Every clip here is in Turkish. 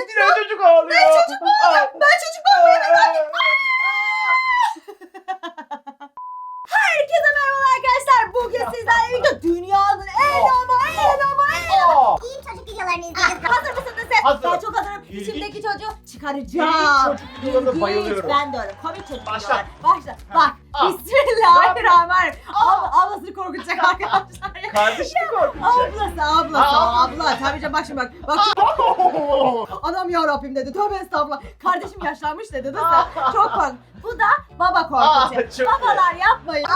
Yine çocuk ağlıyor. Ben çocuk Ben çocuk olmayayım. Herkese merhaba arkadaşlar. Bugün sizlerle birlikte dünyanın en ama en ama en İyi çocuk videolarını izleyeceğiz. Hazır mısınız siz? Hazırım. Ben çok hazırım. İlginç. İçimdeki çocuğu İlginç çıkaracağım. çocuk videolarına İlginç. bayılıyorum. Ben de öyle. Komik çocuk Başla. videolar. Başla. Bak. Ah. Bismillahirrahmanirrahim. Abla, ablasını korkutacak arkadaşlar. ya. Kardeşini korkutacak. Ablası, ablası, Aa. abla. Tabii canım bak şimdi bak. Bak Anam ya Rabbim dedi. Tövbe estağfurullah. Kardeşim yaşlanmış dedi. Değil mi? Çok kork. Bu da baba Aa, korkutuyor. çok iyi. Babalar yapmayın.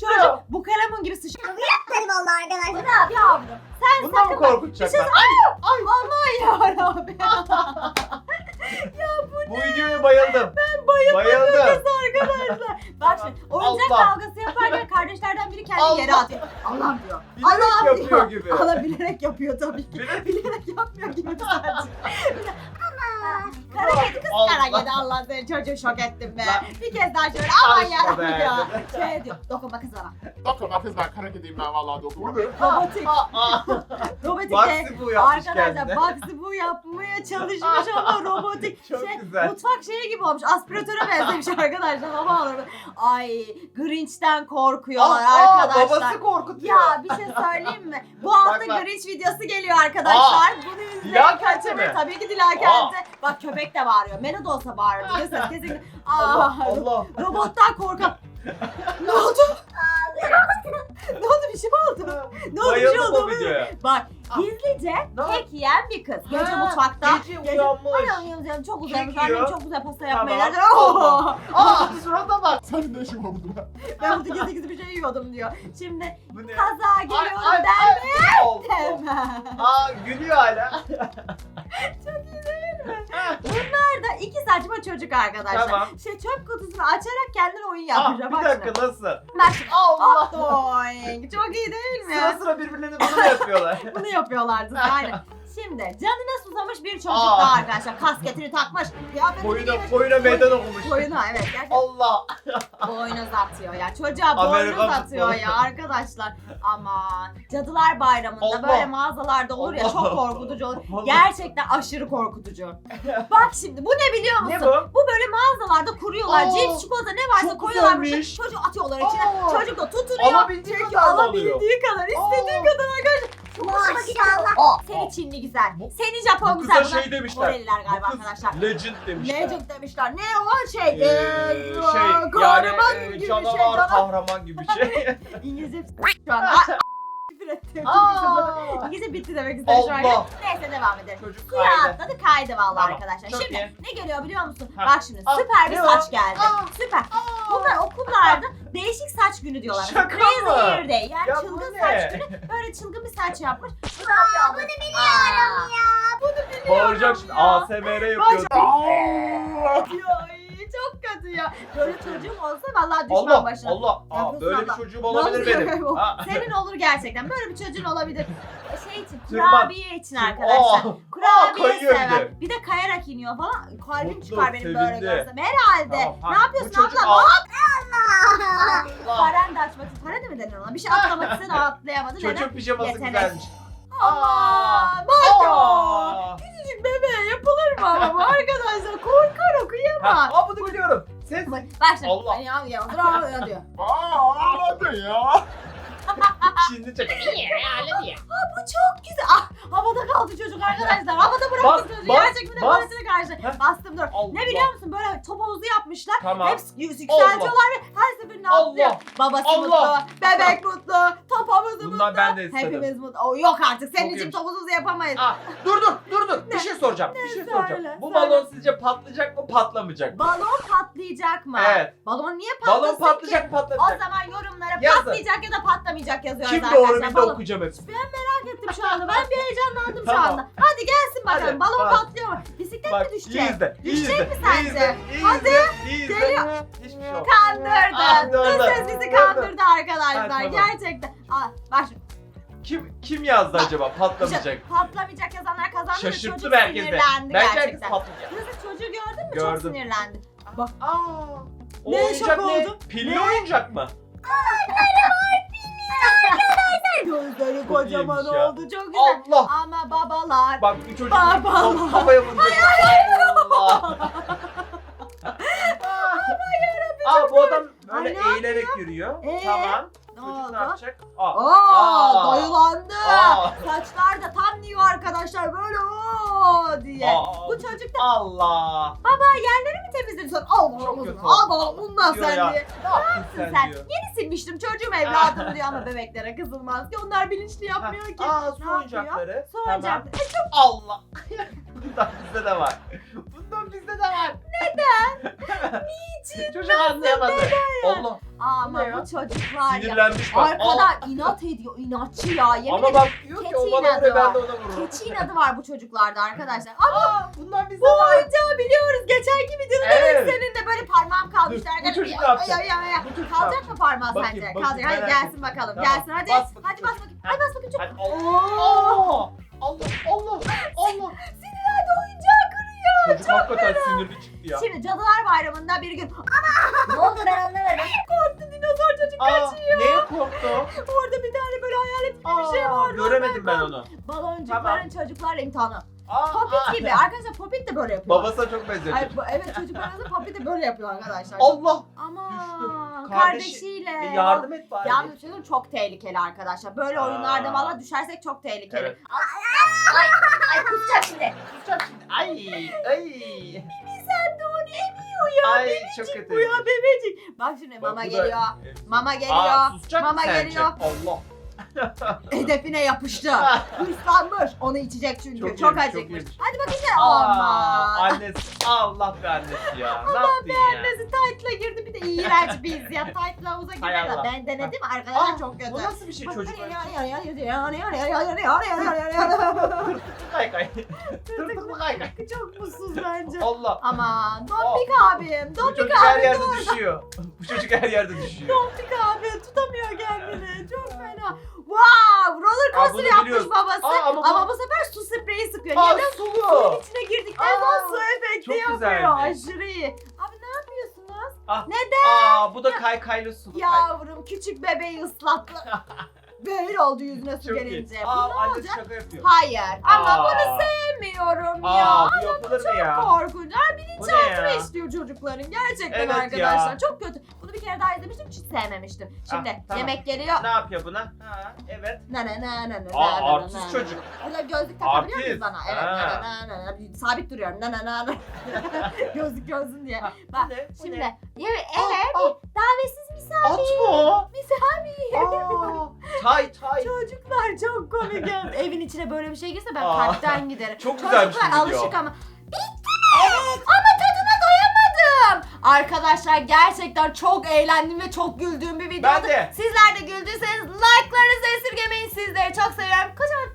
Çocuk bu kalemun gibi sıçıyor. Hadi vallahi Bu arkadaşlar. ne yavrum? Sen Bundan mı sakın bak. Bir şey Ay, ay. Aman ya Rabbim. Bu videoya bayıldım. Ben bayıldım. Bayıldım. Kız arkadaşlar. Bak şimdi oyuncak Allah. kavgası yaparken kardeşlerden biri kendi Allah. yere atıyor. Allah'ım diyor. Bilerek Allah'ım yapıyor diyor. gibi. Allah bilerek yapıyor tabii kara Allah. seni çocuğu şok ettim be. Lan. Bir kez daha şöyle aman Karışma yarabbim be. ya. Şey diyor dokunma kız bana. Dokunma kız ben kara kediyim ben vallahi dokunma. Robotik. Aa, aa. Robotik de. Baksi bu yapmış Arkadaşlar kendine. Bu yapmaya çalışmış ama robotik. Çok şey, güzel. Mutfak şeyi gibi olmuş. Aspiratöre benzemiş arkadaşlar. Hava alır. Ay Grinch'ten korkuyorlar Aa, arkadaşlar. babası korkutuyor. Ya bir şey söyleyeyim mi? Bu hafta Bak, bak. Grinch videosu geliyor arkadaşlar. Bunu izleyin Dila Kent'e kaçırmayın. mi? Tabii ki Dila Kent'e. Bak köpek de bağırıyor. Melo da olsa bağırırdı. Kesin kesin. Allah Aa, Allah. Robottan korkan. ne oldu? ne oldu bir şey mi oldu? Ne oldu bir şey Bayıldım oldu? bu videoya. Bak gizlice Ne kek yiyen bir kız. Gece Ha, mutfakta. Gece uyanmış. Anam uyanmış çok uzanmış. Kek yiyor. Annem çok güzel pasta Tamam. yapmaya geldi. Allah. Aa surata bak. Senin ne işin var burada? ben burada gizli gizli bir şey yiyordum diyor. Şimdi Bu ne? kaza geliyorum ay, der Allah. demem. Aa gülüyor hala. Çok iyi değil mi? Bunlar da saçma çocuk arkadaşlar. Tamam. Şey çöp kutusunu açarak kendine oyun Ah, yapmış. bir Bak dakika şimdi. nasıl? Bak şimdi. Allah. Hop doing. Çok iyi değil mi? Sıra sıra birbirlerine bunu mu yapıyorlar? Bunu yapıyorlardı aynen. Şimdi canına susamış bir çocuk Aa. daha arkadaşlar. Kasketini takmış. Kıyafetini boyuna giymiş. boyuna meydan okumuş. Boyuna evet gerçekten Allah. boynuz atıyor ya. Çocuğa Amerikan boynuz atıyor futbolu. ya arkadaşlar. Aman Cadılar Bayramı'nda Allah. böyle mağazalarda olur ya Allah. çok korkutucu olur. Vallahi. Gerçekten aşırı korkutucu. Bak şimdi bu ne biliyor musun? Ne bu? Böyle mağazalarda kuruyorlar. Aa, Cips, çikolata ne varsa çok koyuyorlar. güzelmiş. Çocuğu atıyorlar içine. Aa. Çocuk da tutunuyor. Alabildiği kadar da alıyor. alabildiği kadar. istediği Aa. kadar arkadaşlar. Çok hoşuma. Seni Çinli güzel. Bu- Seni Japon Bu güzel. kıza Buna şey demişler. Koreliler galiba Bu kız arkadaşlar. Legend demişler. Legend demişler. Ne o şey? Ee, Eee, şey yani kahraman e, gibi bir canavar şey. Canavar. kahraman gibi bir şey. İngilizce şu an. Aa. İngilizce bitti demek istedim şu an. Allah. Neyse devam edelim. Çocuk Suya kaydı. atladı kaydı vallahi Tamam, arkadaşlar. çok Şimdi iyi. ne geliyor biliyor musun? Ha. Bak şimdi Aa, süper bir ne o? saç geldi. Aa. Süper. Bunlar okullarda değişik saç günü diyorlar. Şaka Crazy mı? Hair Day. Yani Ya bu çılgın ne? saç günü. Böyle çılgın bir saç yapmış. Bu da Aa, bunu biliyorum ya. Bunu biliyorum Bağıracak şimdi. ASMR yapıyor. Ay, çok kötü ya. Böyle çocuğum olsa vallahi düşman Allah başına. Allah. Ya Aa, böyle bir çocuğum olabilir Nasıl benim. Ha. Senin olur gerçekten. Böyle bir çocuğun olabilir. Şey için, Tırman. kurabiye için arkadaşlar. Aa, Kurabiye kayıyor bir sever. de. Bir de kayarak iniyor falan. Kalbim Mutlu, çıkar benim böyle sevindi. görsem. Herhalde. Tamam, ha, ne yapıyorsun çocuk abla? al- Allah. Paren de açmak için. Paren de mi denir ona? Bir şey atlamak istedi atlayamadı. Neden? Çocuk pijaması Yetenek. güzelmiş. Ya. Aa. Mı ama bu arkadaşlar? Korkar Ha, okuyamaz. aa, bunu biliyorum. Ses. Şimdi. Allah. Ya ya ya diyor. Aa hadi ya. Şimdi çek. Bu çok güzel. Ah, havada kaldı çocuk arkadaşlar. Havada bıraktım Bas, çocuğu. bas, Gerçek bir de bas. karşı. Bastım dur. Allah. Ne biliyor musun? Böyle top havuzu yapmışlar. Tamam. Hepsi yük- yükseltiyorlar ve her. Allah. Babası Allah. mutlu, bebek mutlu, top havuzu Bundan mutlu. ben de istedim. Hepimiz mutlu. O yok artık. Senin Çok için iyiymiş. top havuzu yapamayız. Aa, dur dur dur dur. Bir şey soracağım. Bir şey Söyle, soracağım. Bu söyle. balon sizce patlayacak mı patlamayacak mı? Balon patlayacak mı? Evet. Balon niye patlasın Balon patlayacak ki? patlamayacak. O zaman yorumlara Yazın. patlayacak ya da patlamayacak yazıyoruz Kim arkadaşlar. doğru biz de Balon- okuyacağım hepsini. Merak ettim şu anda. Ben bir heyecanlandım şu Tamam. anda. Hadi gelsin bakalım. Hadi, Balon bak. patlıyor mu? Bisiklet Bak mi iyi düşecek? izle. iyi Düşecek izle, mi iyi sence? izle, iyi Hadi. izle, iyi izle. Geliyor. Hiçbir şey. Kandırdı. Dış döndü. ses bizi kandırdı arkadaşlar. Tamam. Gerçekten. Aa, bak şimdi. Kim kim yazdı acaba patlamayacak? Patlamayacak yazanlar kazandı. ve Şaşırttı çocuk herkesi. sinirlendi Bence herkes gerçekten. patlayacak. Kızı çocuğu gördün mü? Çok Gördüm. sinirlendi. Bak. Aa. O Ne oyuncak şok oldum? Pilli Ne? oyuncak mı? Gözleri kocaman iyiymiş ya. oldu. Çok güzel. Allah. Ama babalar. Bak bu çocuk Baba. kaf- kafaya vurdu. Allah. Aa bu adam böyle Ay, ne eğilerek yürüyor. Ee? Tamam. Ne Çocuk ne yapacak? Aa. Aa, Aa. dayılandı. Aa. Saçlar da tam New arkadaşlar böyle o diye. Aa. Bu çocuk da Allah. baba yerleri mi temizledin sen? Al Çok kötü Al bakalım bundan Diyor sen ya. diye. Ne yaptın sen, Sen diyor. yeni silmiştim çocuğum evladım diyor ama bebeklere kızılmaz ki. Onlar bilinçli yapmıyor ki. Aa su oyuncakları. Su oyuncakları. Tamam. Allah. Bundan bizde de var. Bundan bizde de var. Neden? Niçin? Çocuk anlayamadı. Allah. Ama ya? bu çocuklar ya. Sinirlenmiş bak. Arkada inat ediyor. inatçı ya. Yemin Ama bak diyor ki o bana vuruyor ben de ona vururum. Keçi inadı var bu çocuklarda arkadaşlar. Ama Aa, bundan bizde bu var. oyuncağı biliyoruz. Geçenki videoda Evet. senin de böyle parmağım kalmıştı. Dur, bu çocuk ne yapacak? ay, ay, ay. Bu çocuk Kalacak mı parmağı Bakayım, sence? bakayım, Kalacak. Hadi gelsin bakalım. Gelsin hadi. Bas bakayım hadi bas bakayım. Hadi bas bakayım. Hadi ya. Şimdi Cadılar Bayramı'nda bir gün Ne oldu ben anlamadım. korktu dinozor çocuk Aa, kaçıyor. neye korktu? Orada bir tane böyle hayalet gibi bir şey Aa, vardı. göremedim ben onu. Baloncukların çocuklarla imtihanı. Aa, Popit gibi. Arkadaşlar Popit de böyle yapıyor. Babasına çok benziyor. Ay, çocuk. bu- evet çocuklar arasında Popit de böyle yapıyor arkadaşlar. Allah. Ama Düştü. kardeşiyle. E, yardım et bari. Yalnız söylüyorum çok tehlikeli arkadaşlar. Böyle Aa. oyunlarda valla düşersek çok tehlikeli. Evet. Ay kusacağım şimdi. Tutacağım şimdi. Ay. Ay. Emiyor ya. Ay bebecik çok kötü. bu ya bebecik. Bak şimdi Bak, mama bu da- geliyor. Mama geliyor. Aa, susacak Mama sence? geliyor. Allah. Hedefine yapıştı. Hırslanmış. Onu içecek çünkü. Çok Çok, iyiymiş, çok acıkmış. iyiymiş. Hadi bakayım sen. Aa, Aman. annesi. Allah be annesi ya. Ne yaptın ya? Annesi tight'la girdi bir de iğrenç biz ya. Tight'la havuza Hay girmedi. Allah. Ben denedim arkadaşlar Aa, çok kötü. Bu nasıl bir şey çocuklar için? Kay kay. Tırtıklı kay kay. Çok mutsuz bence. Allah. Aman Dombik abim. Bu Dombik çocuk her abim yerde doğru. düşüyor. Bu çocuk her yerde düşüyor. Dombik abi tutamıyor kendini. Çok fena. Wow, roller Aa, coaster bunu yapmış babası. Aa, ama ama, bu- bu sefer su spreyi sıkıyor. Aa sulu. Suyun içine girdikten Aa, sonra su efekti çok yapıyor. güzelmiş. Aşırı iyi. Abi ne yapıyorsunuz? Aa bu da kaykaylı sulu. kay- Yavrum küçük bebeği ıslattı. Böyle oldu yüzüne su Çok gelince. iyi. Bu Aa ne annesi olacak? şaka yapıyor. Hayır. Ama Aa. bunu sevmiyorum Aa ya. bu yapılır mı ya? Korkunç. Ay, Bu ne ya? istiyor çocukların. Gerçekten Evet arkadaşlar. ya. Çok kötü. Bunu bir kere daha izlemiştim hiç sevmemiştim. Şimdi Ah, tamam. yemek geliyor. Ne yapıyor buna? Ha evet. Na na na na na Aa, na na artist na. çocuk. Öyle gözlük takabiliyor muyuz Artist. bana? Evet. Ha. Na na na na. Bir Sabit duruyorum. Na na na na. gözlük gözlüm diye. Ha, Bak bu ne? Bu şimdi ne? evet, Aa, evet aa. bir davetsiz misafir. At mı o? Misafir. Aa, tay tay. Çocuklar çok komik. ya. Evin içine böyle bir şey girse ben Aa. kalpten giderim. Çok güzelmiş Çocuklar bu video. alışık ama. Bitti mi? Ama. Arkadaşlar gerçekten çok eğlendim ve çok güldüğüm bir videoydu. Ben de. Sizler de güldüyseniz like'larınızı esirgemeyin sizleri. Çok seviyorum. Kocaman